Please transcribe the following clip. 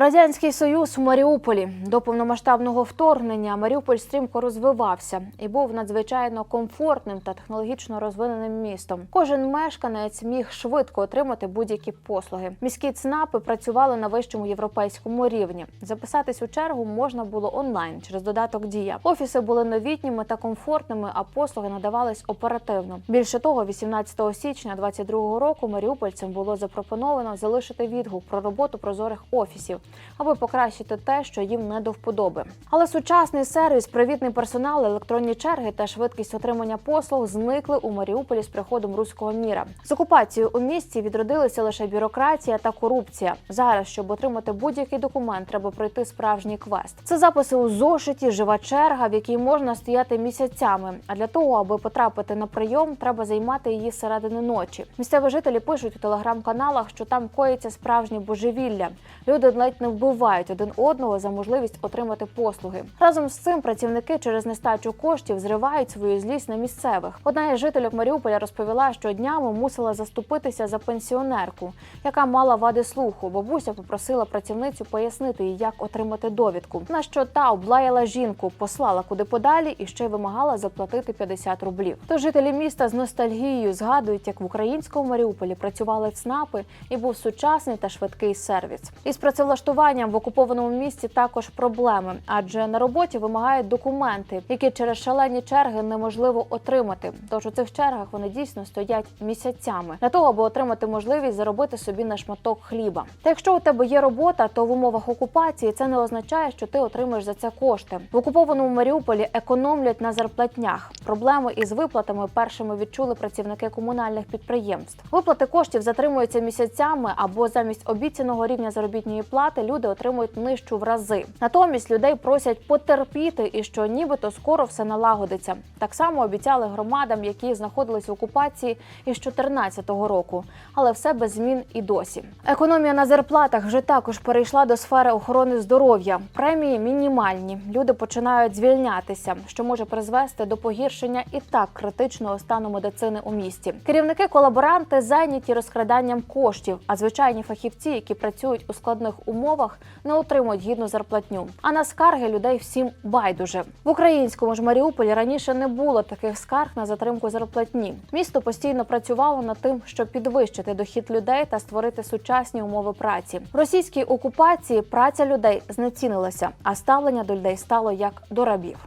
Радянський Союз у Маріуполі до повномасштабного вторгнення Маріуполь стрімко розвивався і був надзвичайно комфортним та технологічно розвиненим містом. Кожен мешканець міг швидко отримати будь-які послуги. Міські ЦНАПи працювали на вищому європейському рівні. Записатись у чергу можна було онлайн через додаток Дія. Офіси були новітніми та комфортними, а послуги надавались оперативно. Більше того, 18 січня 2022 року маріупольцям було запропоновано залишити відгук про роботу прозорих офісів, аби покращити те, що їм не до вподоби. Але сучасний сервіс, привітний персонал, електронні черги та швидкість отримання послуг зникли у Маріуполі з приходом руського міра. З окупацією у місті відродилися лише бюрократія та корупція. Зараз, щоб отримати будь-який документ, треба пройти справжній квест. Це записи у зошиті, жива черга, в якій можна стояти місяцями. А для того, аби потрапити на прийом, треба займати її середини ночі. Місцеві жителі пишуть у телеграм-каналах, що там коїться справжнє божевілля. Люди ледь не вбивають один одного за можливість отримати послуги. Разом з цим працівники через нестачу коштів зривають свою злість на місцевих. Одна із жителів Маріуполя розповіла, що днями мусила заступитися за пенсіонерку, яка мала вади слуху. Бабуся попросила працівницю пояснити їй, як отримати довідку. На що та облаяла жінку, послала куди подалі і ще вимагала заплатити 50 рублів. Тож жителі міста з ностальгією згадують, як в українському Маріуполі працювали ЦНАПи і був сучасний та швидкий сервіс. Із працевлаштуванням в окупованому місті також проблеми, адже на роботі вимагають документи, які через шалені черги неможливо отримати. Тож у цих чергах вони дійсно стоять місяцями для того, аби отримати можливість заробити собі на шматок хліба. Та якщо у тебе є робота, то в умовах окупації це не означає, що ти отримаєш за це кошти. В окупованому Маріуполі економлять на зарплатнях. Проблеми із виплатами першими відчули працівники комунальних підприємств. Виплати коштів затримуються місяцями або замість обіцяного рівня заробітної плати люди отримують нижчу в рази. Натомість людей просять потерпіти і що нібито скоро все налагодиться. Так само обіцяли громадам, які знаходились в окупації із 2014 року, але все без змін і досі. Економія на зарплатах вже також перейшла до сфери охорони здоров'я. Премії мінімальні. Люди починають звільнятися, що може призвести до погіршення і так критичного стану медицини у місті. Керівники колаборанти зайняті розкраданням коштів, а звичайні фахівці, які працюють у складних умовах, не отримують гідну зарплатню. А на скарги людей всім байдуже в українському ж Маріуполі раніше не було таких скарг на затримку зарплатні. Місто постійно працювало над тим, щоб підвищити дохід людей та створити сучасні умови праці. В російській окупації праця людей знецінилася, а ставлення до людей стало як до рабів.